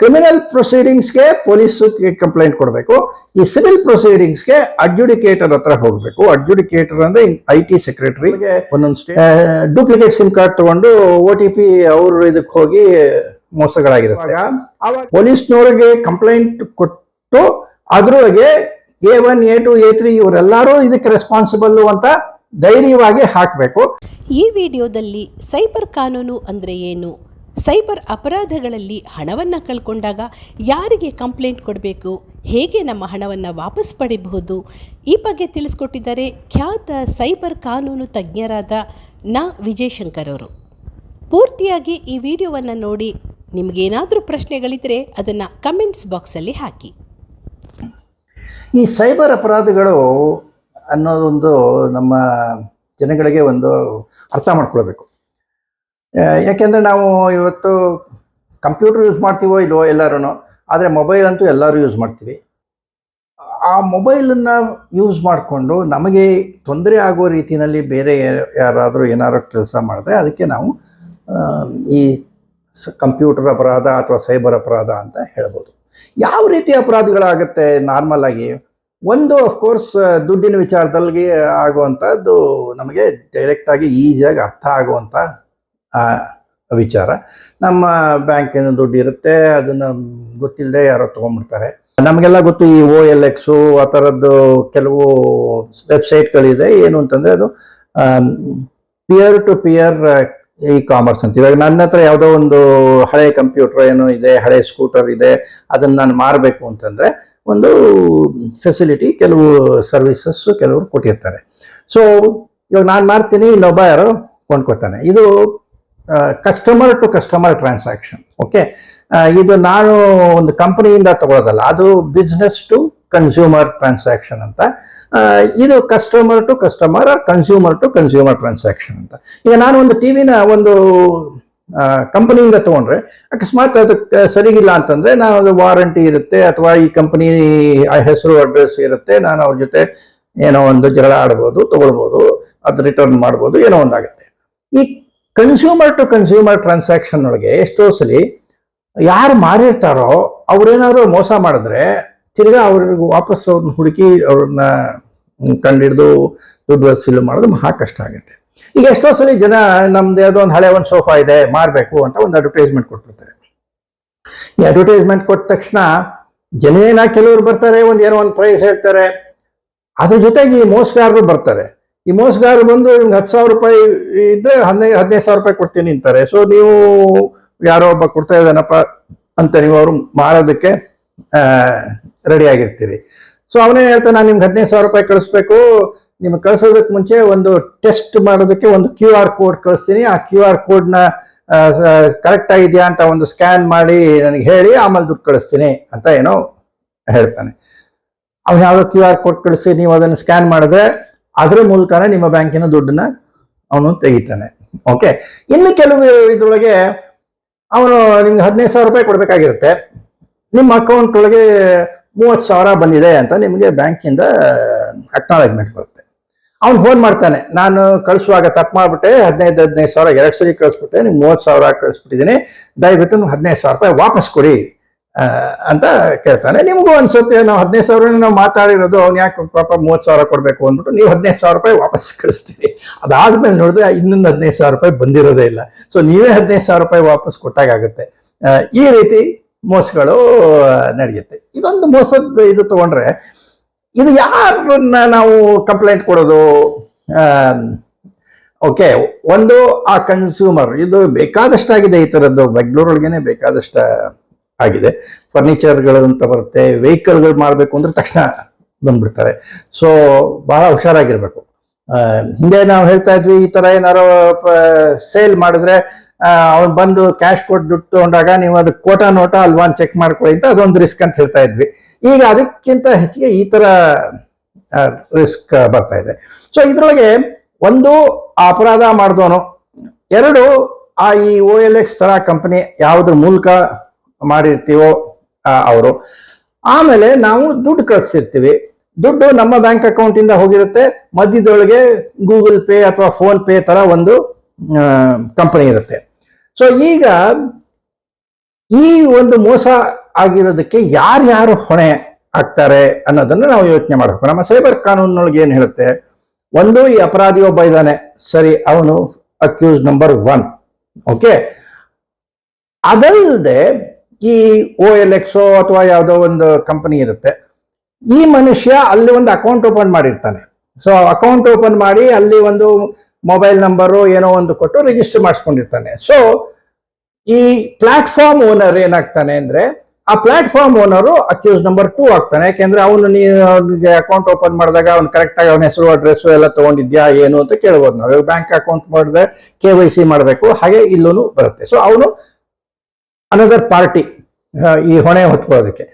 Criminal ಪ್ರೊಸೀಡಿಂಗ್ಸ್ಗೆ police complaint ಕೊಡಬೇಕು. ಈ ಸಿವಿಲ್ ಪ್ರೊಸೀಡಿಂಗ್ಸ್ಗೆ ಅಡ್ಜುಡಿಕೇಟರ್ ಹತ್ರ ಹೋಗಬೇಕು. ಅಡ್ಜುಡಿಕೇಟರ್ ಅಂದ್ರೆ ಐ ಟಿ ಸೆಕ್ರೆಟರಿ ಒಂದೊಂದು ಡೂಪ್ಲಿಕೇಟ್ ಸಿಮ್ ಕಾರ್ಡ್ ತಗೊಂಡು ಒ ಟಿ ಪಿ ಅವರು ಇದಕ್ಕೆ ಹೋಗಿ ಮೋಸಗಳಾಗಿರುತ್ತೆ. ಪೊಲೀಸ್ನವ್ರಿಗೆ ಕಂಪ್ಲೇಂಟ್ ಕೊಟ್ಟು ಅದ್ರೊಳಗೆ A one A two A three ಇವರೆಲ್ಲರೂ ಇದಕ್ಕೆ ರೆಸ್ಪಾನ್ಸಿಬಲ್ ಅಂತ ಧೈರ್ಯವಾಗಿ ಹಾಕಬೇಕು. ಈ ವಿಡಿಯೋದಲ್ಲಿ ಸೈಬರ್ ಕಾನೂನು ಅಂದರೆ ಏನು? ಸೈಬರ್ ಅಪರಾಧಗಳಲ್ಲಿ ಹಣವನ್ನು ಕಳ್ಕೊಂಡಾಗ ಯಾರಿಗೆ ಕಂಪ್ಲೇಂಟ್ ಕೊಡಬೇಕು? ಹೇಗೆ ನಮ್ಮ ಹಣವನ್ನು ವಾಪಸ್ ಪಡೆಯಬಹುದು ಈ ಬಗ್ಗೆ ತಿಳಿಸ್ಕೊಟ್ಟಿದ್ದಾರೆ ಖ್ಯಾತ ಸೈಬರ್ ಕಾನೂನು ತಜ್ಞರಾದ ನಾ. ವಿಜಯಶಂಕರ್ ಅವರು. ಪೂರ್ತಿಯಾಗಿ ಈ ವಿಡಿಯೋವನ್ನು ನೋಡಿ ನಿಮಗೇನಾದರೂ ಪ್ರಶ್ನೆಗಳಿದ್ದರೆ ಅದನ್ನು ಕಮೆಂಟ್ಸ್ ಬಾಕ್ಸಲ್ಲಿ ಹಾಕಿ. ಈ ಸೈಬರ್ ಅಪರಾಧಗಳು ಅನ್ನೋದೊಂದು ನಮ್ಮ ಜನಗಳಿಗೆ ಒಂದು ಅರ್ಥ ಮಾಡ್ಕೊಳ್ಬೇಕು. ಯಾಕೆಂದ್ರೆ ನಾವು ಇವತ್ತು ಕಂಪ್ಯೂಟರ್ ಯೂಸ್ ಮಾಡ್ತೀವೋ ಇಲ್ವೋ ಎಲ್ಲರೂ ಆದರೆ ಮೊಬೈಲ್ ಅಂತೂ ಎಲ್ಲರೂ ಯೂಸ್ ಮಾಡ್ತೀವಿ. ಆ ಮೊಬೈಲನ್ನು ಯೂಸ್ ಮಾಡಿಕೊಂಡು ನಮಗೆ ತೊಂದರೆ ಆಗೋ ರೀತಿಯಲ್ಲಿ ಬೇರೆ ಯಾರಾದರೂ ಏನಾದರೂ ಕೆಲಸ ಮಾಡಿದ್ರೆ ಅದಕ್ಕೆ ನಾವು ಈ ಕಂಪ್ಯೂಟರ್ ಅಪರಾಧ ಅಥವಾ ಸೈಬರ್ ಅಪರಾಧ ಅಂತ ಹೇಳ್ಬೋದು. ಯಾವ ರೀತಿ ಅಪರಾಧಗಳಾಗುತ್ತೆ ನಾರ್ಮಲ್ ಆಗಿ? ಒಂದು ಅಫ್ಕೋರ್ಸ್ ದುಡ್ಡಿನ ವಿಚಾರದಲ್ಲಿ ಆಗುವಂಥದ್ದು ನಮಗೆ ಡೈರೆಕ್ಟಾಗಿ ಈಸಿಯಾಗಿ ಅರ್ಥ ಆಗುವಂಥ ಆ, ವಿಚಾರ. ನಮ್ಮ ಬ್ಯಾಂಕಿನ ದುಡ್ಡು ಇರುತ್ತೆ ಅದನ್ನು ಗೊತ್ತಿಲ್ಲದೆ ಯಾರೋ ತೊಗೊಂಡ್ಬಿಡ್ತಾರೆ. ನಮಗೆಲ್ಲ ಗೊತ್ತು ಈ ಓ ಎಲ್ ಎಕ್ಸು ಆ ಥರದ್ದು ಕೆಲವು ವೆಬ್ಸೈಟ್ಗಳಿದೆ ಏನು ಅಂತಂದರೆ ಅದು peer to peer e commerce ಅಂತ. ಇವಾಗ ನನ್ನ ಹತ್ರ ಯಾವುದೋ ಒಂದು ಹಳೆ ಕಂಪ್ಯೂಟರ್ ಏನೋ ಇದೆ ಹಳೆ ಸ್ಕೂಟರ್ ಇದೆ ಅದನ್ನು ನಾನು ಮಾರಬೇಕು ಅಂತಂದರೆ ಒಂದು ಫೆಸಿಲಿಟಿ ಕೆಲವು ಸರ್ವಿಸಸ್ ಕೆಲವರು ಕೊಟ್ಟಿರ್ತಾರೆ. ಸೊ ಇವಾಗ ನಾನು ಮಾರ್ತೀನಿ ಇನ್ನೊಬ್ಬ ಯಾರೋ ಕೊಂಡ್ಕೊತಾನೆ ಇದು customer to customer transaction okay ಇದು ನಾನು ಒಂದು ಕಂಪನಿಯಿಂದ ತಗೊಳ್ಳೋದಲ್ಲ ಅದು ಬಿಸ್ನೆಸ್ ಟು ಕನ್ಸ್ಯೂಮರ್ ಟ್ರಾನ್ಸಾಕ್ಷನ್ ಅಂತ. ಇದು customer to customer consumer to consumer transaction ಅಂತ. ಈಗ ನಾನು ಒಂದು ಟಿವಿನ ಒಂದು ಕಂಪನಿಯಿಂದ ತಗೊಂಡ್ರೆ, ಅಕಸ್ಮಾತ್ ಅದಕ್ಕೆ ಸರಿಗಿಲ್ಲ ಅಂತಂದ್ರೆ ನಾನು ಅದು ವಾರಂಟಿ ಇರುತ್ತೆ, ಅಥವಾ ಈ ಕಂಪನಿ ಹೆಸರು ಅಡ್ರೆಸ್ ಇರುತ್ತೆ, ನಾನು ಅವ್ರ ಜೊತೆ ಏನೋ ಒಂದು ಜಗಳ ಆಡ್ಬೋದು, ತಗೊಳ್ಬೋದು, ಅದು ರಿಟರ್ನ್ ಮಾಡ್ಬೋದು, ಏನೋ ಒಂದಾಗುತ್ತೆ. ಈ ಕನ್ಸ್ಯೂಮರ್ ಟು ಕನ್ಸ್ಯೂಮರ್ ಟ್ರಾನ್ಸಾಕ್ಷನ್ ಒಳಗೆ ಎಷ್ಟೋ ಸಲಿ ಯಾರು ಮಾರಿರ್ತಾರೋ ಅವ್ರೇನಾದ್ರು ಮೋಸ ಮಾಡಿದ್ರೆ ತಿರ್ಗಾ ಅವ್ರಿಗೂ ವಾಪಸ್ ಅವ್ರನ್ನ ಹುಡುಕಿ ಅವ್ರನ್ನ ಕಂಡಿಡ್ದು ದುಡ್ಡು ವಸೂಲು ಮಾಡೋದು ಮಹಾ ಕಷ್ಟ ಆಗುತ್ತೆ. ಈಗ ಎಷ್ಟೋ ಸಲ ಜನ ನಮ್ದು ಯಾವುದೋ ಒಂದು ಹಳೆ ಒಂದು ಸೋಫಾ ಇದೆ, ಮಾರಬೇಕು ಅಂತ ಒಂದು ಅಡ್ವರ್ಟೈಸ್ಮೆಂಟ್ ಕೊಟ್ಬಿಡ್ತಾರೆ. ಈ ಅಡ್ವರ್ಟೈಸ್ಮೆಂಟ್ ಕೊಟ್ಟ ತಕ್ಷಣ ಜನವೇನ ಕೆಲವರು ಬರ್ತಾರೆ, ಒಂದು ಏನೋ ಒಂದು ಪ್ರೈಸ್ ಹೇಳ್ತಾರೆ. ಅದ್ರ ಜೊತೆಗೆ ಈ ಮೋಸಗಾರರು ಬರ್ತಾರೆ. ಈ ಮೋಸಗಾರರು ಬಂದು ನಿಮ್ಗೆ ಹತ್ತು ಸಾವಿರ ರೂಪಾಯಿ ಇದ್ರೆ ಹದಿನೈದು ಹದಿನೈದು ಸಾವಿರ ರೂಪಾಯಿ ಕೊಡ್ತೀನಿ ಅಂತಾರೆ. ಸೊ ನೀವು ಯಾರೋ ಒಬ್ಬ ಕೊಡ್ತಾ ಇದ್ದಾನಪ್ಪ ಅಂತ ನೀವು ಅವರು ಮಾರೋದಕ್ಕೆ ರೆಡಿ ಆಗಿರ್ತೀರಿ. ಸೊ ಅವನೇ ಹೇಳ್ತಾನೆ, ನಾನು ನಿಮ್ಗೆ ಹದಿನೈದು ಸಾವಿರ ರೂಪಾಯಿ ಕಳಿಸ್ಬೇಕು. ನಿಮ್ಗೆ ಕಳಿಸೋದಕ್ಕೆ ಮುಂಚೆ ಒಂದು ಟೆಸ್ಟ್ ಮಾಡೋದಕ್ಕೆ ಒಂದು ಕ್ಯೂ ಆರ್ ಕೋಡ್ ಕಳಿಸ್ತೀನಿ. ಆ ಕ್ಯೂ ಆರ್ ಕೋಡ್ನ ಕರೆಕ್ಟ್ ಆಗಿದೆಯಾ ಅಂತ ಒಂದು ಸ್ಕ್ಯಾನ್ ಮಾಡಿ ನನಗೆ ಹೇಳಿ, ಆಮೇಲೆ ದುಡ್ಡು ಕಳಿಸ್ತೀನಿ ಅಂತ ಏನೋ ಹೇಳ್ತಾನೆ. ಅವ್ನು ಯಾವುದೋ ಕ್ಯೂ ಆರ್ ಕೋಡ್ ಕಳಿಸಿ ನೀವು ಅದನ್ನು ಸ್ಕ್ಯಾನ್ ಮಾಡಿದ್ರೆ ಅದ್ರ ಮೂಲಕನೇ ನಿಮ್ಮ ಬ್ಯಾಂಕಿನ ದುಡ್ಡನ್ನ ಅವನು ತೆಗಿತಾನೆ. ಓಕೆ ಇನ್ನು ಕೆಲವು ಇದ್ರೊಳಗೆ ಅವನು ನಿಮ್ಗೆ ಹದಿನೈದು ಸಾವಿರ ರೂಪಾಯಿ ಕೊಡಬೇಕಾಗಿರುತ್ತೆ. ನಿಮ್ಮ ಅಕೌಂಟ್ ಒಳಗೆ ಮೂವತ್ತು ಸಾವಿರ ಬಂದಿದೆ ಅಂತ ನಿಮಗೆ ಬ್ಯಾಂಕಿಂದ ಅಕ್ನಾಲಜ್ಮೆಂಟ್ ಬರುತ್ತೆ. ಅವ್ನು ಫೋನ್ ಮಾಡ್ತಾನೆ, ನಾನು ಕಳಿಸುವಾಗ ತಪ್ಪು ಮಾಡಿಬಿಟ್ಟೆ, ಹದಿನೈದು ಹದಿನೈದು ಸಾವಿರ, ಎರಡು ಸರಿ ಕಳಿಸ್ಬಿಟ್ಟೆ, ನಿಮ್ಗೆ ಮೂವತ್ತು ಸಾವಿರ ಕಳಿಸ್ಬಿಟ್ಟಿದ್ದೀನಿ. ದಯವಿಟ್ಟು ನೀವು ಹದಿನೈದು ಸಾವಿರ ರೂಪಾಯಿ ವಾಪಸ್ ಕೊಡಿ. ಅಂತ ಕೇಳ್ತಾನೆ. ನಿಮಗೂ ಅನ್ಸುತ್ತೆ ನಾವು ಹದಿನೈದು ಸಾವಿರ ನಾವು ಮಾತಾಡಿರೋದು, ಅವ್ನು ಯಾಕೆ ಪಾಪ ಮೂವತ್ತು ಸಾವಿರ ಕೊಡಬೇಕು ಅಂದ್ಬಿಟ್ಟು ನೀವು ಹದಿನೈದು ಸಾವಿರ ರೂಪಾಯಿ ವಾಪಸ್ ಕಳಿಸ್ತೀವಿ ಅದಾದ್ಮೇಲೆ ನೋಡಿದ್ರೆ ಇನ್ನೊಂದು ಹದಿನೈದು ಸಾವಿರ ರೂಪಾಯಿ ಬಂದಿರೋದೇ ಇಲ್ಲ. ಸೊ ನೀವೇ ಹದಿನೈದು ಸಾವಿರ ರೂಪಾಯಿ ವಾಪಸ್ ಕೊಟ್ಟಾಗುತ್ತೆ ಈ ರೀತಿ ಮೋಸಗಳು ನಡೆಯುತ್ತೆ. ಇದೊಂದು ಮೋಸದ ಇದು ತಗೊಂಡ್ರೆ, ಇದು ಯಾರನ್ನ ನಾವು ಕಂಪ್ಲೇಂಟ್ ಕೊಡೋದು? ಓಕೆ, ಒಂದು ಆ ಕನ್ಸ್ಯೂಮರ್ ಇದು ಬೇಕಾದಷ್ಟಾಗಿದೆ ಈ ಥರದ್ದು ಬೆಂಗಳೂರೊಳಗೇನೆ ಬೇಕಾದಷ್ಟ ಆಗಿದೆ. ಫರ್ನಿಚರ್ಗಳು ಅಂತ ಬರುತ್ತೆ ವೆಹಿಕಲ್ಗಳು ಮಾಡಬೇಕು ಅಂದ್ರೆ ತಕ್ಷಣ ಬಂದ್ಬಿಡ್ತಾರೆ. ಸೊ ಬಹಳ ಹುಷಾರಾಗಿರ್ಬೇಕು. ಹಿಂದೆ ನಾವು ಹೇಳ್ತಾ ಇದ್ವಿ, ಈ ತರ ಏನಾರು ಸೇಲ್ ಮಾಡಿದ್ರೆ ಅವ್ನು ಬಂದು ಕ್ಯಾಶ್ ಕೊಟ್ಟು ದುಡ್ಡು ತಗೊಂಡಾಗ ನೀವು ಅದು ಕೋಟಾ ನೋಟ ಅಲ್ವಾ ಚೆಕ್ ಮಾಡ್ಕೊಳ್ಳಿ ಅಂತ ಅದೊಂದು ರಿಸ್ಕ್ ಅಂತ ಹೇಳ್ತಾ ಇದ್ವಿ. ಈಗ ಅದಕ್ಕಿಂತ ಹೆಚ್ಚಿಗೆ ಈ ತರ ರಿಸ್ಕ್ ಬರ್ತಾ ಇದೆ. ಸೊ ಇದ್ರೊಳಗೆ ಒಂದು ಅಪರಾಧ ಮಾಡಿದವನು, ಎರಡು, ಆ, ಈ ಓ ಎಲ್ ಎಕ್ಸ್ ತರ ಕಂಪನಿ ಯಾವುದ್ರ ಮೂಲಕ ಮಾಡಿರ್ತೀವೋ ಅವರು. ಆಮೇಲೆ ನಾವು ದುಡ್ಡು ಕಳಿಸಿರ್ತೀವಿ. ದುಡ್ಡು ನಮ್ಮ ಬ್ಯಾಂಕ್ ಅಕೌಂಟಿಂದ ಹೋಗಿರುತ್ತೆ. ಮಧ್ಯದೊಳಗೆ ಗೂಗಲ್ ಪೇ ಅಥವಾ ಫೋನ್ ಪೇ ತರ ಒಂದು ಕಂಪನಿ ಇರುತ್ತೆ. ಸೊ ಈಗ ಈ ಒಂದು ಮೋಸ ಆಗಿರೋದಕ್ಕೆ ಯಾರ್ಯಾರು ಹೊಣೆ ಆಗ್ತಾರೆ ಅನ್ನೋದನ್ನು ನಾವು ಯೋಚನೆ ಮಾಡಬೇಕು. ನಮ್ಮ ಸೈಬರ್ ಕಾನೂನಿನೊಳಗೆ ಏನು ಹೇಳುತ್ತೆ? ಒಂದು, ಈ ಅಪರಾಧಿ ಒಬ್ಬ ಇದ್ದಾನೆ. ಸರಿ, ಅವನು ಅಕ್ಯೂಸ್ ನಂಬರ್ ಒನ್ ಓಕೆ ಅದಲ್ಲದೆ ಈ ಓ ಎಲ್ ಎಕ್ಸೋ ಅಥವಾ ಯಾವುದೋ ಒಂದು ಕಂಪನಿ ಇರುತ್ತೆ, ಈ ಮನುಷ್ಯ ಅಲ್ಲಿ ಒಂದು ಅಕೌಂಟ್ ಓಪನ್ ಮಾಡಿರ್ತಾನೆ. ಸೊ ಅಕೌಂಟ್ ಓಪನ್ ಮಾಡಿ ಅಲ್ಲಿ ಒಂದು ಮೊಬೈಲ್ ನಂಬರು ಏನೋ ಒಂದು ಕೊಟ್ಟು ರಿಜಿಸ್ಟರ್ ಮಾಡಿಸ್ಕೊಂಡಿರ್ತಾನೆ. ಸೊ ಈ ಪ್ಲಾಟ್ಫಾರ್ಮ್ ಓನರ್ ಏನಾಗ್ತಾನೆ ಅಂದ್ರೆ, ಆ platform owner accused number two ಆಗ್ತಾನೆ. ಯಾಕೆಂದ್ರೆ ಅವನು ನೀನು ಅಕೌಂಟ್ ಓಪನ್ ಮಾಡಿದಾಗ ಅವ್ನು ಕರೆಕ್ಟ್ ಆಗಿ ಅವನ ಹೆಸರು ಅಡ್ರೆಸ್ ಎಲ್ಲ ತಗೊಂಡಿದ್ಯಾ, ಏನು ಅಂತ ಕೇಳ್ಬೋದು ನಾವು. ಬ್ಯಾಂಕ್ ಅಕೌಂಟ್ ಮಾಡಿದ್ರೆ ಕೆ ವೈ ಸಿ ಮಾಡಬೇಕು, ಹಾಗೆ ಇಲ್ಲೂ ಬರುತ್ತೆ. ಸೊ ಅವನು ಅನದರ್ ಪಾರ್ಟಿ ಈ ಹೊಣೆ ಹೊತ್ಕೊಳ್ಳೋದಕ್ಕೆ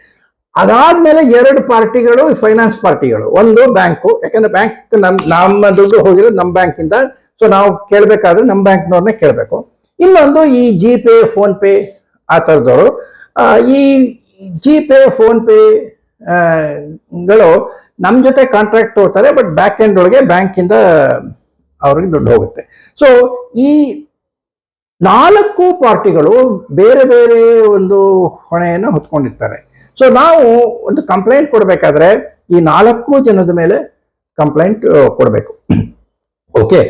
ಅದಾದ್ಮೇಲೆ ಎರಡು ಪಾರ್ಟಿಗಳು ಫೈನಾನ್ಸ್ ಪಾರ್ಟಿಗಳು, ಒಂದು ಬ್ಯಾಂಕು, ಯಾಕಂದ್ರೆ ಬ್ಯಾಂಕ್ ನಮ್, ನಮ್ಮ ದುಡ್ಡು ಹೋಗಿರೋ ನಮ್ಮ ಬ್ಯಾಂಕಿಂದ ಸೊ ನಾವು ಕೇಳಬೇಕಾದ್ರೆ ನಮ್ಮ ಬ್ಯಾಂಕ್ನವ್ರನ್ನೇ ಕೇಳಬೇಕು. ಇನ್ನೊಂದು ಈ ಜಿ ಪೇ ಫೋನ್ ಪೇ ಆ ಥರದವರು ಈ ಜಿ ಪೇ ಫೋನ್ ಪೇ ಗಳು ನಮ್ಮ ಜೊತೆ ಕಾಂಟ್ರಾಕ್ಟ್ ತಗೋತಾರೆ ಬಟ್ ಬ್ಯಾಕ್ ಎಂಡ್ ಒಳಗೆ ಬ್ಯಾಂಕಿಂದ ಅವ್ರಿಗೆ ದುಡ್ಡು ಹೋಗುತ್ತೆ. ಸೊ ಈ ನಾಲ್ಕು ಪಾರ್ಟಿಗಳು ಬೇರೆ ಬೇರೆ ಒಂದು ಹೊಣೆಯನ್ನು ಹೊತ್ಕೊಂಡಿರ್ತಾರೆ. ಸೊ ನಾವು ಒಂದು ಕಂಪ್ಲೇಂಟ್ ಕೊಡಬೇಕಾದ್ರೆ ಈ ನಾಲ್ಕು ಜನದ ಮೇಲೆ ಕಂಪ್ಲೇಂಟ್ ಕೊಡಬೇಕು. ಓಕೆ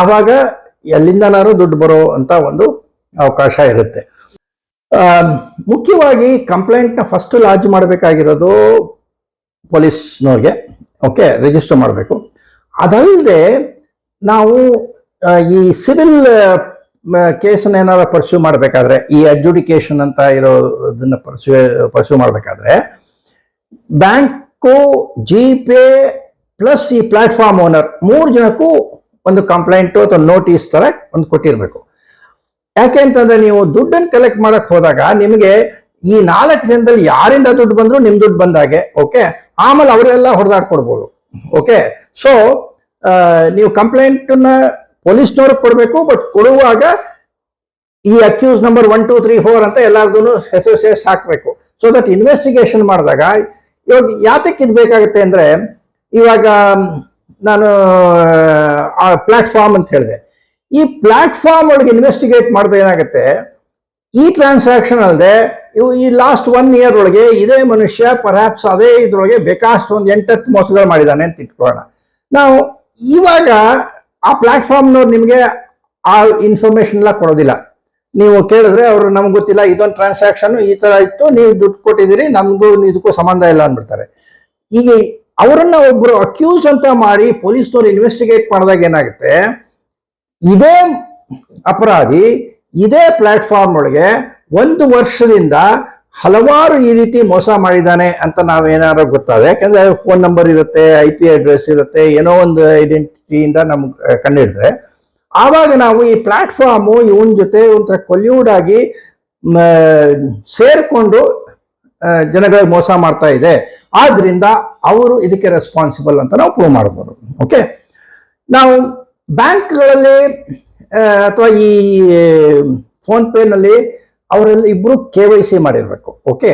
ಆವಾಗ ಎಲ್ಲಿಂದನಾರು ದುಡ್ಡು ಬರೋ ಅಂತ ಒಂದು ಅವಕಾಶ ಇರುತ್ತೆ. ಮುಖ್ಯವಾಗಿ ಕಂಪ್ಲೇಂಟ್ನ ಫಸ್ಟ್ ಲಾಡ್ಜ್ ಮಾಡಬೇಕಾಗಿರೋದು ಪೊಲೀಸ್ನವ್ರಿಗೆ. ಓಕೆ ರಿಜಿಸ್ಟರ್ ಮಾಡಬೇಕು. ಅದಲ್ಲದೆ ನಾವು ಈ ಸಿವಿಲ್ ಕೇಸನ್ನ ಏನಾದ್ರು ಪರ್ಸ್ಯೂ ಮಾಡಬೇಕಾದ್ರೆ, ಈ ಅಡ್ಜುಡಿಕೇಶನ್ ಅಂತ ಇರೋದನ್ನ ಪರ್ಸ್ಯೂ ಪರ್ಸ್ಯೂ ಮಾಡಬೇಕಾದ್ರೆ, ಬ್ಯಾಂಕು ಜಿ ಪೇ ಪ್ಲಸ್ ಈ ಪ್ಲಾಟ್ಫಾರ್ಮ್ ಓನರ್ ಮೂರು ಜನಕ್ಕೂ ಒಂದು ಕಂಪ್ಲೇಂಟು ಅಥವಾ ನೋಟಿಸ್ ತರ ಒಂದು ಕೊಟ್ಟಿರಬೇಕು. ಯಾಕೆ ಅಂತಂದ್ರೆ ನೀವು ದುಡ್ಡನ್ನು ಕಲೆಕ್ಟ್ ಮಾಡಕ್ ಹೋದಾಗ ನಿಮಗೆ ಈ ನಾಲ್ಕು ಜನದಲ್ಲಿ ಯಾರಿಂದ ದುಡ್ಡು ಬಂದ್ರು ನಿಮ್ಮ ದುಡ್ಡು ಬಂದಾಗೆ ಓಕೆ ಆಮೇಲೆ ಅವರೆಲ್ಲ ಹೊಡೆದಾಡ್ಕೊಡ್ಬೋದು ಓಕೆ ಸೊ ನೀವು ಕಂಪ್ಲೇಂಟನ್ನ ಪೊಲೀಸ್ನವ್ರಿಗೆ ಕೊಡಬೇಕು ಬಟ್ ಕೊಡುವಾಗ ಈ accused number one two three four ಅಂತ ಎಲ್ಲಾರ್ದು ಹೆಸರು ಸೇರಿಸಿ ಹಾಕಬೇಕು. ಸೊ ದಟ್ ಇನ್ವೆಸ್ಟಿಗೇಷನ್ ಮಾಡಿದಾಗ ಇವಾಗ ಯಾತಕ್ಕೆ ಇದು ಬೇಕಾಗುತ್ತೆ ಅಂದ್ರೆ, ಇವಾಗ ನಾನು, ಆ ಪ್ಲಾಟ್ಫಾರ್ಮ್ ಅಂತ ಹೇಳಿದೆ. ಈ ಪ್ಲಾಟ್ಫಾರ್ಮ್ ಒಳಗೆ ಇನ್ವೆಸ್ಟಿಗೇಟ್ ಮಾಡಿದ್ರೆ ಏನಾಗುತ್ತೆ? ಈ ಟ್ರಾನ್ಸಾಕ್ಷನ್ ಅಲ್ಲದೆ ಇವು ಈ ಲಾಸ್ಟ್ ಒನ್ ಇಯರ್ ಒಳಗೆ ಇದೇ ಮನುಷ್ಯ ಪರ್ಹ್ಯಾಪ್ಸ್ ಅದೇ ಇದ್ರೊಳಗೆ ಬೇಕಾಷ್ಟು ಒಂದು ಎಂಟತ್ತು ಮೋಸಗಳು ಮಾಡಿದ್ದಾನೆ ಅಂತ ಇಟ್ಕೊಳ್ಳೋಣ. ನಾವು ಇವಾಗ ಆ ಪ್ಲಾಟ್ಫಾರ್ಮ್ನವ್ರು ನಿಮಗೆ ಆ ಇನ್ಫಾರ್ಮೇಶನ್ ಎಲ್ಲ ಕೊಡೋದಿಲ್ಲ. ನೀವು ಕೇಳಿದ್ರೆ ಅವರು ನಮ್ಗೆ ಗೊತ್ತಿಲ್ಲ, ಇದೊಂದು ಟ್ರಾನ್ಸಾಕ್ಷನ್ ಈ ತರ ಇತ್ತು, ನೀವು ದುಡ್ಡು ಕೊಟ್ಟಿದ್ದೀರಿ, ನಮಗೂ ಇದಕ್ಕೂ ಸಂಬಂಧ ಇಲ್ಲ ಅಂದ್ಬಿಡ್ತಾರೆ. ಈಗ ಅವರನ್ನ ಒಬ್ರು ಅಕ್ಯೂಸ್ ಅಂತ ಮಾಡಿ ಪೊಲೀಸ್ನವ್ರು ಇನ್ವೆಸ್ಟಿಗೇಟ್ ಮಾಡಿದಾಗ ಏನಾಗುತ್ತೆ? ಇದೇ ಅಪರಾಧಿ, ಇದೇ ಪ್ಲಾಟ್ಫಾರ್ಮ್ ಒಳಗೆ ಒಂದು ವರ್ಷದಿಂದ ಹಲವಾರು ಈ ರೀತಿ ಮೋಸ ಮಾಡಿದ್ದಾನೆ ಅಂತ ನಾವೇನಾದ್ರು ಗೊತ್ತಾದ್ರೆ, ಯಾಕಂದ್ರೆ ಫೋನ್ ನಂಬರ್ ಇರುತ್ತೆ ಐ ಪಿ ಅಡ್ರೆಸ್ ಇರುತ್ತೆ, ಏನೋ ಒಂದು ಐಡೆಂಟಿಟಿಯಿಂದ ನಮ್ಗೆ ಕಂಡಿಡಿದ್ರೆ ಆವಾಗ ನಾವು ಈ ಪ್ಲಾಟ್ಫಾರ್ಮು ಇವನ್ ಜೊತೆ ಒಂಥರ ಕೊಲ್ಯೂಡ್ ಆಗಿ ಸೇರಿಕೊಂಡು ಜನಗಳಿಗೆ ಮೋಸ ಮಾಡ್ತಾ ಇದೆ. ಆದ್ರಿಂದ ಅವರು ಇದಕ್ಕೆ ರೆಸ್ಪಾನ್ಸಿಬಲ್ ಅಂತ ನಾವು ಪ್ರೂವ್ ಮಾಡ್ಬೋದು. ಓಕೆ ನಾವು ಬ್ಯಾಂಕ್ಗಳಲ್ಲಿ ಅಥವಾ ಈ ಫೋನ್ ಪೇನಲ್ಲಿ ಅವರೆಲ್ಲ ಇಬ್ರು ಕೆ ವೈ ಸಿ ಮಾಡಿರ್ಬೇಕು ಓಕೆ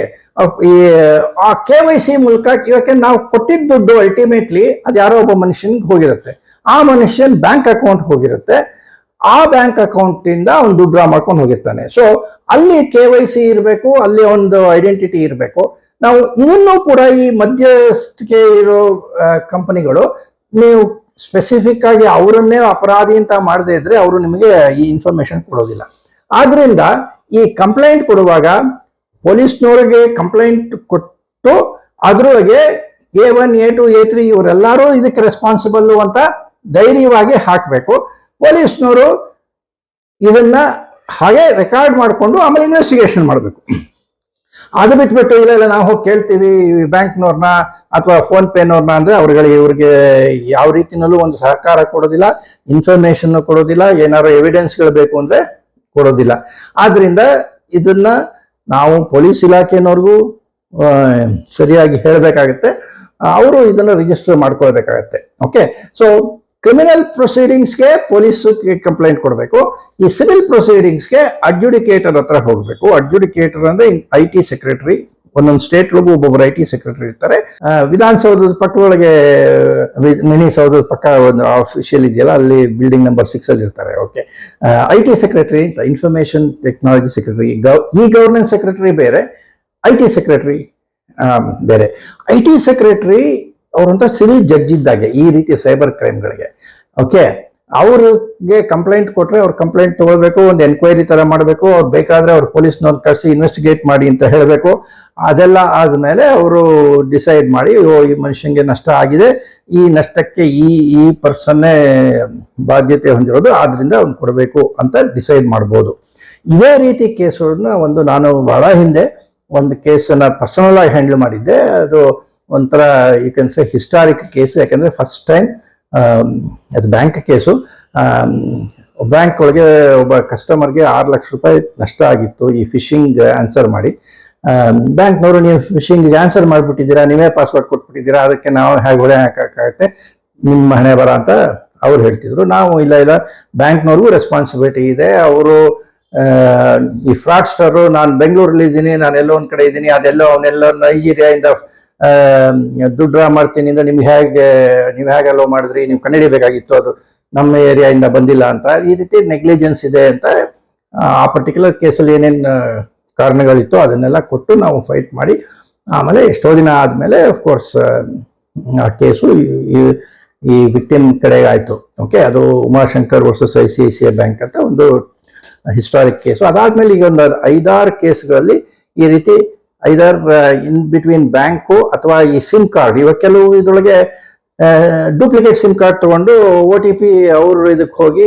ಆ ಕೆ ವೈ ಸಿ ಮೂಲಕ ಯಾಕೆ ನಾವು ಕೊಟ್ಟಿದ್ದ ದುಡ್ಡು ಅಲ್ಟಿಮೇಟ್ಲಿ ಅದು ಯಾರೋ ಒಬ್ಬ ಮನುಷ್ಯನಿಗೆ ಹೋಗಿರುತ್ತೆ. ಆ ಮನುಷ್ಯನ ಬ್ಯಾಂಕ್ ಅಕೌಂಟ್ ಹೋಗಿರುತ್ತೆ. ಆ ಬ್ಯಾಂಕ್ ಅಕೌಂಟ್ ಇಂದ ಅವ್ನು ದುಡ್ಡು ಡ್ರಾ ಮಾಡ್ಕೊಂಡು ಹೋಗಿರ್ತಾನೆ. ಸೊ ಅಲ್ಲಿ ಕೆ ವೈ ಸಿ ಇರಬೇಕು, ಅಲ್ಲಿ ಒಂದು ಐಡೆಂಟಿಟಿ ಇರಬೇಕು. ನಾವು ಇದನ್ನು ಕೂಡ ಈ ಮಧ್ಯಸ್ಥಿಕೆ ಇರೋ ಕಂಪನಿಗಳು ನೀವು ಸ್ಪೆಸಿಫಿಕ್ ಆಗಿ ಅವರನ್ನೇ ಅಪರಾಧಿ ಅಂತ ಮಾಡದೇ ಇದ್ರೆ ಅವರು ನಿಮಗೆ ಈ ಇನ್ಫಾರ್ಮೇಶನ್ ಕೊಡೋದಿಲ್ಲ. ಆದ್ರಿಂದ ಈ ಕಂಪ್ಲೇಂಟ್ ಕೊಡುವಾಗ ಪೊಲೀಸ್ನವ್ರಿಗೆ ಕಂಪ್ಲೇಂಟ್ ಕೊಟ್ಟು ಅದರೊಳಗೆ A one A two A three ಇವರೆಲ್ಲರೂ ಇದಕ್ಕೆ ರೆಸ್ಪಾನ್ಸಿಬಲ್ ಅಂತ ಧೈರ್ಯವಾಗಿ ಹಾಕಬೇಕು. ಪೊಲೀಸ್ನವರು ಇದನ್ನ ಹಾಗೆ ರೆಕಾರ್ಡ್ ಮಾಡಿಕೊಂಡು ಆಮೇಲೆ ಇನ್ವೆಸ್ಟಿಗೇಷನ್ ಮಾಡಬೇಕು. ಅದು ಬಿಟ್ಬಿಟ್ಟು ಇಲ್ಲ ಇಲ್ಲ, ನಾವು ಹೋಗಿ ಕೇಳ್ತೀವಿ ಬ್ಯಾಂಕ್ನವ್ರನ್ನ ಅಥವಾ ಫೋನ್ ಪೇನವ್ರನ್ನ ಅಂದರೆ ಅವ್ರಿಗೆ, ಇವ್ರಿಗೆ ಯಾವ ರೀತಿನಲ್ಲೂ ಒಂದು ಸಹಕಾರ ಕೊಡೋದಿಲ್ಲ ಇನ್ಫಾರ್ಮೇಷನ್ನು ಕೊಡೋದಿಲ್ಲ, ಏನಾದ್ರು ಎವಿಡೆನ್ಸ್ಗಳು ಬೇಕು ಅಂದ್ರೆ ಕೊಡೋದಿಲ್ಲ. ಆದ್ರಿಂದ ಇದನ್ನ ನಾವು ಪೊಲೀಸ್ ಇಲಾಖೆನವ್ರಿಗೂ ಸರಿಯಾಗಿ ಹೇಳಬೇಕಾಗತ್ತೆ. ಅವರು ಇದನ್ನ ರಿಜಿಸ್ಟರ್ ಮಾಡ್ಕೊಳ್ಬೇಕಾಗತ್ತೆ. ಓಕೆ ಸೊ ಕ್ರಿಮಿನಲ್ ಪ್ರೊಸೀಡಿಂಗ್ಸ್ಗೆ ಪೊಲೀಸ್ ಕಂಪ್ಲೇಂಟ್ ಕೊಡಬೇಕು. ಈ ಸಿವಿಲ್ ಪ್ರೊಸೀಡಿಂಗ್ಸ್ಗೆ ಅಡ್ಜುಡಿಕೇಟರ್ ಹತ್ರ ಹೋಗಬೇಕು. ಅಡ್ಜುಡಿಕೇಟರ್ ಅಂದ್ರೆ ಐ ಟಿ ಸೆಕ್ರೆಟರಿ ಒಂದೊಂದು ಸ್ಟೇಟ್ ಒಳಗೂ ಒಬ್ಬೊಬ್ಬರು ಐ ಟಿ ಸೆಕ್ರೆಟರಿ ಇರ್ತಾರೆ ವಿಧಾನಸೌಧದ ಪಕ್ಕದೊಳಗೆ ಸೌಧದ ಪಕ್ಕ ಒಂದು ಆಫಿಷಿಯಲ್ ಇದೆಯಲ್ಲ, ಅಲ್ಲಿ ಬಿಲ್ಡಿಂಗ್ ನಂಬರ್ ಸಿಕ್ಸ್ ಅಲ್ಲಿ ಇರ್ತಾರೆ ಓಕೆ ಐ ಟಿ ಸೆಕ್ರೆಟರಿ ಅಂತ information technology secretary e-governance secretary ಬೇರೆ ಐ ಟಿ ಸೆಕ್ರೆಟರಿ ಬೇರೆ. ಐ ಟಿ ಸೆಕ್ರೆಟರಿ ಅವರಂತ ಸಿವಿಲ್ ಜಡ್ಜ್ ಇದ್ದಾಗೆ, ಈ ರೀತಿ ಸೈಬರ್ ಕ್ರೈಮ್ಗಳಿಗೆ ಓಕೆ ಅವ್ರಿಗೆ ಕಂಪ್ಲೇಂಟ್ ಕೊಟ್ರೆ ಅವ್ರ ಕಂಪ್ಲೇಂಟ್ ತಗೊಳ್ಬೇಕು, ಒಂದು ಎನ್ಕ್ವೈರಿ ತರ ಮಾಡಬೇಕು, ಅವ್ರು ಬೇಕಾದ್ರೆ ಅವ್ರು ಪೊಲೀಸ್ನವ್ರು ಕಳಿಸಿ ಇನ್ವೆಸ್ಟಿಗೇಟ್ ಮಾಡಿ ಅಂತ ಹೇಳಬೇಕು. ಅದೆಲ್ಲ ಆದಮೇಲೆ ಅವರು ಡಿಸೈಡ್ ಮಾಡಿ ಈ ಮನುಷ್ಯನಿಗೆ ನಷ್ಟ ಆಗಿದೆ, ಈ ನಷ್ಟಕ್ಕೆ ಈ ಈ ಪರ್ಸನ್ನೇ ಬಾಧ್ಯತೆ ಹೊಂದಿರೋದು, ಆದ್ರಿಂದ ಅವ್ನು ಕೊಡಬೇಕು ಅಂತ ಡಿಸೈಡ್ ಮಾಡ್ಬೋದು. ಇದೇ ರೀತಿ ಕೇಸುಗಳನ್ನ ಒಂದು ನಾನು ಬಹಳ ಹಿಂದೆ ಒಂದು ಕೇಸನ್ನ ಪರ್ಸನಲ್ ಆಗಿ ಹ್ಯಾಂಡಲ್ ಮಾಡಿದ್ದೆ. ಅದು ಒಂಥರ you can say historic case ಯಾಕಂದ್ರೆ ಫಸ್ಟ್ ಟೈಮ್ ಅದು ಬ್ಯಾಂಕ್ ಕೇಸು. ಬ್ಯಾಂಕ್ ಒಳಗೆ ಒಬ್ಬ ಕಸ್ಟಮರ್ಗೆ ಆರು ಲಕ್ಷ ರೂಪಾಯಿ ನಷ್ಟ ಆಗಿತ್ತು. ಈ ಫಿಶಿಂಗ್ ಆನ್ಸರ್ ಮಾಡಿ. ಬ್ಯಾಂಕ್ನವರು ನೀವು ಫಿಶಿಂಗ್ ಆನ್ಸರ್ ಮಾಡಿಬಿಟ್ಟಿದ್ದೀರಾ ನೀವೇ ಪಾಸ್ವರ್ಡ್ ಕೊಟ್ಬಿಟ್ಟಿದ್ದೀರಾ ಅದಕ್ಕೆ ನಾವು ಹೇಗೆ ಹೊಳೆ ಹಾಕೋಕ್ಕಾಗತ್ತೆ? ನಿಮ್ಮ ಹಣೆ ಬರ ಅಂತ ಅವ್ರು ಹೇಳ್ತಿದ್ರು. ನಾವು ಇಲ್ಲ ಇಲ್ಲ ಬ್ಯಾಂಕ್ನವ್ರಿಗೂ ರೆಸ್ಪಾನ್ಸಿಬಿಲಿಟಿ ಇದೆ. ಅವರು ಈ ಫ್ರಾಡ್ಸ್ಟರು ನಾನು ಬೆಂಗಳೂರಲ್ಲಿ ಇದ್ದೀನಿ ನಾನು ಎಲ್ಲೋ ಒಂದು ಕಡೆ ಇದ್ದೀನಿ ಅದೆಲ್ಲೋ ಅವನ್ನೆಲ್ಲ ನೈಜೀರಿಯಾಯಿಂದ ಆ, ದುಡ್ಡು ಡ್ರಾ ಮಾಡ್ತೀನಿ ಅಂದ್ರೆ ನಿಮ್ಗೆ ಹೇಗೆ, ನೀವು ಹೇಗೆ ಅಲೋ ಮಾಡಿದ್ರಿ? ನೀವು ಕಂಡುಹಿಡಿಬೇಕಾಗಿತ್ತು ಅದು ನಮ್ಮ ಏರಿಯಾಯಿಂದ ಬಂದಿಲ್ಲ ಅಂತ. ಈ ರೀತಿ ನೆಗ್ಲಿಜೆನ್ಸ್ ಇದೆ ಅಂತ, ಆ ಪರ್ಟಿಕ್ಯುಲರ್ ಕೇಸಲ್ಲಿ ಏನೇನು ಕಾರಣಗಳಿತ್ತು ಅದನ್ನೆಲ್ಲ ಕೊಟ್ಟು ನಾವು ಫೈಟ್ ಮಾಡಿ, ಆಮೇಲೆ ಎಷ್ಟೋ ದಿನ ಆದಮೇಲೆ ಕೋರ್ಸ್ ಆ ಕೇಸು ಈ- ವಿಕ್ಟಿಮ್ ಕಡೆಗೆ ಆಯಿತು. ಓಕೆ ಅದು Umashankar versus I C I C I bank ಅಂತ ಒಂದು ಹಿಸ್ಟಾರಿಕ್ ಕೇಸು ಅದಾದ್ಮೇಲೆ ಈಗ ಒಂದು ಐದಾರು ಕೇಸ್ಗಳಲ್ಲಿ ಈ ರೀತಿ ಐದಾರು ಇನ್ ಬಿಟ್ವೀನ್ ಬ್ಯಾಂಕು ಅಥವಾ ಈ ಸಿಮ್ ಕಾರ್ಡ್ ಇವಾಗ ಕೆಲವು ಇದ್ರೊಳಗೆ ಡೂಪ್ಲಿಕೇಟ್ ಸಿಮ್ ಕಾರ್ಡ್ ತಗೊಂಡು ಒ ಟಿ ಪಿ ಅವರು ಇದಕ್ಕೆ ಹೋಗಿ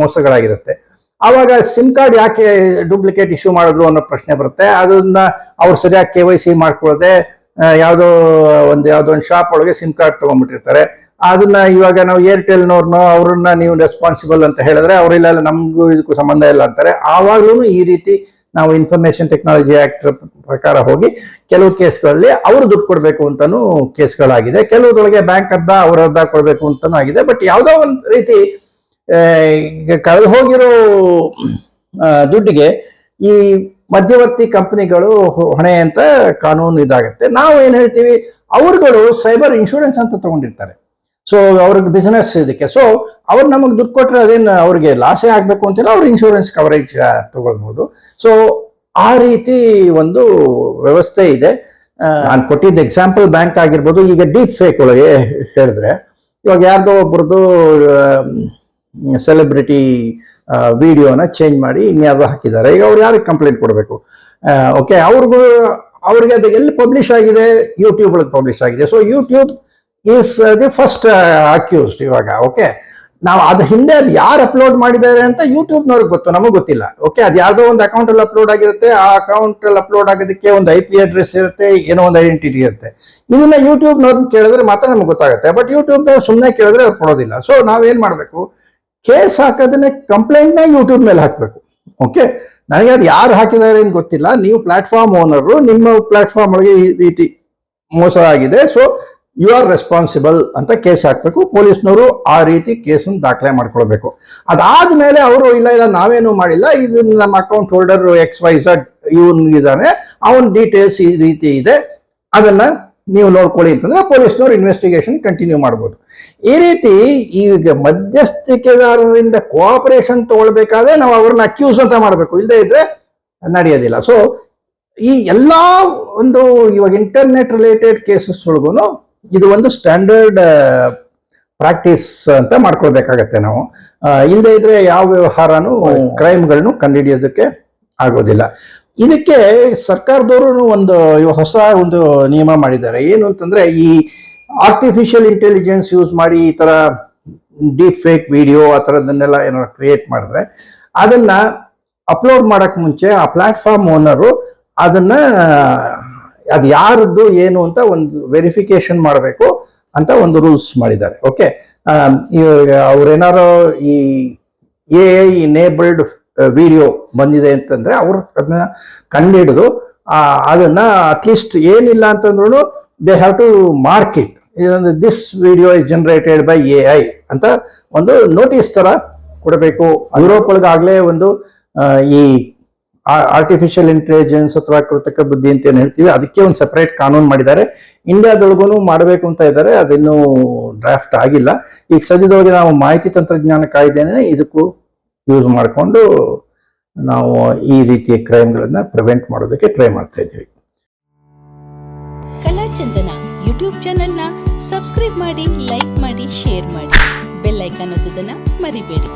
ಮೋಸಗಳಾಗಿರುತ್ತೆ. ಆವಾಗ ಸಿಮ್ ಕಾರ್ಡ್ ಯಾಕೆ ಡೂಪ್ಲಿಕೇಟ್ ಇಶ್ಯೂ ಮಾಡಿದ್ರು ಅನ್ನೋ ಪ್ರಶ್ನೆ ಬರುತ್ತೆ. ಅದನ್ನ ಅವ್ರು ಸರಿಯಾಗಿ ಕೆ ವೈ ಸಿ ಮಾಡ್ಕೊಳ್ಳದೆ ಯಾವುದೋ ಒಂದು ಯಾವುದೋ ಒಂದು ಶಾಪ್ ಒಳಗೆ ಸಿಮ್ ಕಾರ್ಡ್ ತೊಗೊಂಡ್ಬಿಟ್ಟಿರ್ತಾರೆ. ಅದನ್ನ ಇವಾಗ ನಾವು ಏರ್ಟೆಲ್ನವ್ರನ್ನೋ ಅವ್ರನ್ನ ನೀವು ರೆಸ್ಪಾನ್ಸಿಬಲ್ ಅಂತ ಹೇಳಿದ್ರೆ ಅವರಿಲ್ಲ ನಮಗೂ ಇದಕ್ಕೂ ಸಂಬಂಧ ಇಲ್ಲ ಅಂತಾರೆ. ಆವಾಗಲೂ ಈ ರೀತಿ ನಾವು ಇನ್ಫಾರ್ಮೇಶನ್ ಟೆಕ್ನಾಲಜಿ ಆಕ್ಟ್ ಪ್ರಕಾರ ಹೋಗಿ ಕೆಲವು ಕೇಸ್ಗಳಲ್ಲಿ ಅವರು ದುಡ್ಡು ಕೊಡಬೇಕು ಅಂತಾನು ಕೇಸ್ಗಳಾಗಿದೆ. ಕೆಲವುದೊಳಗೆ ಬ್ಯಾಂಕ್ ಅರ್ಧ, ಅವ್ರ ಅರ್ಧ ಕೊಡಬೇಕು ಅಂತಾನು ಆಗಿದೆ. ಬಟ್ ಯಾವುದೋ ಒಂದು ರೀತಿ ಈಗ ಕಳೆದು ಹೋಗಿರೋ ದುಡ್ಡಿಗೆ ಈ ಮಧ್ಯವರ್ತಿ ಕಂಪನಿಗಳು ಹೊಣೆ ಅಂತ ಕಾನೂನು ಇದಾಗುತ್ತೆ. ನಾವು ಏನು ಹೇಳ್ತೀವಿ? ಅವ್ರುಗಳು ಸೈಬರ್ ಇನ್ಶೂರೆನ್ಸ್ ಅಂತ ತಗೊಂಡಿರ್ತಾರೆ. ಸೊ ಅವ್ರಿಗೆ ಬಿಸ್ನೆಸ್ ಇದಕ್ಕೆ. ಸೊ ಅವ್ರು ನಮಗೆ ದುಡ್ಡು ಕೊಟ್ಟರೆ ಅದೇನು ಅವ್ರಿಗೆ ಲಾಸೇ ಆಗಬೇಕು ಅಂತಿಲ್ಲ, ಅವ್ರು ಇನ್ಶೂರೆನ್ಸ್ ಕವರೇಜ್ ತಗೊಳ್ಬೋದು ಸೊ ಆ ರೀತಿ ಒಂದು ವ್ಯವಸ್ಥೆ ಇದೆ. ನಾನು ಕೊಟ್ಟಿದ್ದ ಎಕ್ಸಾಂಪಲ್ ಬ್ಯಾಂಕ್ ಆಗಿರ್ಬೋದು, ಈಗ ಡೀಪ್ ಫೇಕ್ ಒಳಗೆ ಹೇಳಿದ್ರೆ, ಇವಾಗ ಯಾರ್ದೋ ಒಬ್ರದ್ದು ಸೆಲೆಬ್ರಿಟಿ ವಿಡಿಯೋನ ಚೇಂಜ್ ಮಾಡಿ ಇನ್ಯಾವುದೋ ಹಾಕಿದ್ದಾರೆ. ಈಗ ಅವ್ರು ಯಾರಿಗೆ ಕಂಪ್ಲೇಂಟ್ ಕೊಡಬೇಕು? ಓಕೆ ಅವ್ರಿಗೂ, ಅವ್ರಿಗೆ ಅದು ಎಲ್ಲಿ ಪಬ್ಲಿಷ್ ಆಗಿದೆ? ಯೂಟ್ಯೂಬ್ ಒಳಗೆ ಪಬ್ಲಿಷ್ ಆಗಿದೆ. So YouTube is the first accused ಇವಾಗ ಓಕೆ ನಾವು ಅದ್ರ ಹಿಂದೆ ಅದು ಯಾರು ಅಪ್ಲೋಡ್ ಮಾಡಿದ್ದಾರೆ ಅಂತ ಯೂಟ್ಯೂಬ್ನವ್ರಿಗೆ ಗೊತ್ತು, ನಮಗೆ ಗೊತ್ತಿಲ್ಲ ಓಕೆ ಅದು ಯಾವುದೋ ಒಂದು ಅಕೌಂಟ್ ಅಲ್ಲಿ ಅಪ್ಲೋಡ್ ಆಗಿರುತ್ತೆ, ಆ ಅಕೌಂಟ್ ಅಲ್ಲಿ ಅಪ್ಲೋಡ್ ಆಗೋದಕ್ಕೆ ಒಂದು ಐ ಪಿ ಅಡ್ರೆಸ್ ಇರುತ್ತೆ, ಏನೋ ಒಂದು ಐಡೆಂಟಿಟಿ ಇರುತ್ತೆ. ಇದನ್ನ ಯೂಟ್ಯೂಬ್ನವ್ರನ್ನ ಕೇಳಿದ್ರೆ ಮಾತ್ರ ನಮ್ಗೆ ಗೊತ್ತಾಗುತ್ತೆ ಬಟ್ ಯೂಟ್ಯೂಬ್ನವ್ರು ಸುಮ್ಮನೆ ಕೇಳಿದ್ರೆ ಅವ್ರು ಕೊಡೋದಿಲ್ಲ. ಸೊ ನಾವೇನು ಮಾಡಬೇಕು ಕೇಸ್ ಹಾಕೋದನ್ನೇ ಕಂಪ್ಲೇಂಟ್ನ ಯೂಟ್ಯೂಬ್ ಮೇಲೆ ಹಾಕಬೇಕು ಓಕೆ ನನಗೆ ಅದು ಯಾರು ಹಾಕಿದ್ದಾರೆ ಅಂತ ಗೊತ್ತಿಲ್ಲ, ನೀವು ಪ್ಲಾಟ್ಫಾರ್ಮ್ ಓನರು ನಿಮ್ಮ ಪ್ಲಾಟ್ಫಾರ್ಮ್ ಒಳಗೆ ಈ ರೀತಿ ಮೋಸ ಆಗಿದೆ ಸೊ ಯು ಆರ್ ರೆಸ್ಪಾನ್ಸಿಬಲ್ ಅಂತ ಕೇಸ್ ಹಾಕಬೇಕು. ಪೊಲೀಸ್ನವರು ಆ ರೀತಿ ಕೇಸನ್ನು ದಾಖಲೆ ಮಾಡ್ಕೊಳ್ಬೇಕು. ಅದಾದ ಮೇಲೆ ಅವರು, ಇಲ್ಲ ಇಲ್ಲ, ನಾವೇನು ಮಾಡಿಲ್ಲ. ಇದು ನಮ್ಮ account holder X Y Z ಇವನ್ ಇದ್ದಾನೆ. ಅವನ ಡೀಟೇಲ್ಸ್ ಈ ರೀತಿ ಇದೆ. ಅದನ್ನು ನೀವು ನೋಡ್ಕೊಳ್ಳಿ ಅಂತಂದ್ರೆ ಪೊಲೀಸ್ನವರು ಇನ್ವೆಸ್ಟಿಗೇಷನ್ ಕಂಟಿನ್ಯೂ ಮಾಡ್ಬೋದು. ಈ ರೀತಿ ಈಗ ಮಧ್ಯಸ್ಥಿಕೆದಾರರಿಂದ ಕೋಆಪರೇಷನ್ ತಗೊಳ್ಬೇಕಾದ್ರೆ ನಾವು ಅವ್ರನ್ನ ಅಕ್ಯೂಸ್ ಅಂತ ಮಾಡಬೇಕು. ಇಲ್ಲದೆ ಇದ್ರೆ ನಡೆಯೋದಿಲ್ಲ. ಸೊ ಈ ಎಲ್ಲ ಒಂದು ಇವಾಗ ಇಂಟರ್ನೆಟ್ ರಿಲೇಟೆಡ್ ಕೇಸಸ್ ಒಳಗೂ ಇದು ಒಂದು ಸ್ಟ್ಯಾಂಡರ್ಡ್ ಪ್ರಾಕ್ಟೀಸ್ ಅಂತ ಮಾಡ್ಕೊಳ್ಬೇಕಾಗತ್ತೆ ನಾವು. ಇಲ್ಲದೆ ಇದ್ರೆ ಯಾವ ವ್ಯವಹಾರನೂ ಕ್ರೈಮ್ಗಳನ್ನು ಕಂಡುಹಿಡಿಯೋದಕ್ಕೆ ಆಗೋದಿಲ್ಲ. ಇದಕ್ಕೆ ಸರ್ಕಾರದವರು ಒಂದು ಹೊಸ ಒಂದು ನಿಯಮ ಮಾಡಿದ್ದಾರೆ. ಏನು ಅಂತಂದ್ರೆ ಈ ಆರ್ಟಿಫಿಷಿಯಲ್ ಇಂಟೆಲಿಜೆನ್ಸ್ ಯೂಸ್ ಮಾಡಿ ಈ ತರ ಡೀಪ್ ಫೇಕ್ ವಿಡಿಯೋ ಆ ಥರದನ್ನೆಲ್ಲ ಏನಾದ್ರು ಕ್ರಿಯೇಟ್ ಮಾಡಿದ್ರೆ ಅದನ್ನ ಅಪ್ಲೋಡ್ ಮಾಡಕ್ ಮುಂಚೆ ಆ ಪ್ಲಾಟ್ಫಾರ್ಮ್ ಓನರು ಅದನ್ನ ಅದು ಯಾರದ್ದು ಏನು ಅಂತ ಒಂದು ವೆರಿಫಿಕೇಶನ್ ಮಾಡಬೇಕು ಅಂತ ಒಂದು ರೂಲ್ಸ್ ಮಾಡಿದ್ದಾರೆ ಓಕೆ ಅವ್ರೇನಾರು ಈ ಎ ಐ ಇನೇಬಲ್ಡ್ ವಿಡಿಯೋ ಬಂದಿದೆ ಅಂತಂದ್ರೆ ಅವರು ಅದನ್ನ ಕಂಡುಹಿಡಿದು ಅದನ್ನ ಅಟ್ಲೀಸ್ಟ್ ಏನಿಲ್ಲ ಅಂತಂದ್ರೂ they have to mark it ಇದೊಂದು this video is generated by A I ಅಂತ ಒಂದು ನೋಟಿಸ್ ತರ ಕೊಡಬೇಕು. ಯುರೋಪ್ ಒಳಗಾಗಲೇ ಒಂದು ಈ ಆರ್ಟಿಫಿಷಿಯಲ್ ಇಂಟೆಲಿಜೆನ್ಸ್ ಅಥವಾ ಕೃತಕ ಬುದ್ಧಿ ಅಂತ ಏನು ಹೇಳ್ತೀವಿ, ಅದಕ್ಕೆ ಒಂದು ಸೆಪರೇಟ್ ಕಾನೂನು ಮಾಡಿದ್ದಾರೆ. ಇಂಡಿಯಾದೊಳಗೂ ಮಾಡಬೇಕು ಅಂತ ಇದ್ದಾರೆ, ಅದಿನ್ನೂ ಡ್ರಾಫ್ಟ್ ಆಗಿಲ್ಲ. ಈಗ ಸದ್ಯದೊಳಗೆ ನಾವು ಮಾಹಿತಿ ತಂತ್ರಜ್ಞಾನ ಕಾಯ್ದೆನೇ ಇದಕ್ಕೂ ಯೂಸ್ ಮಾಡಿಕೊಂಡು ನಾವು ಈ ರೀತಿಯ ಕ್ರೈಮ್ಗಳನ್ನು ಪ್ರಿವೆಂಟ್ ಮಾಡೋದಕ್ಕೆ ಟ್ರೈ ಮಾಡ್ತಾ ಇದ್ದೀವಿ. ಕಲಾಚಂದನ ಯೂಟ್ಯೂಬ್ ಚಾನೆಲ್ನ ಸಬ್ಸ್ಕ್ರೈಬ್ ಮಾಡಿ ಲೈಕ್ ಮಾಡಿ ಶೇರ್ ಮಾಡಿ. ಬೆಲ್ ಐಕಾನ್ ಮರಿಬೇಡಿ.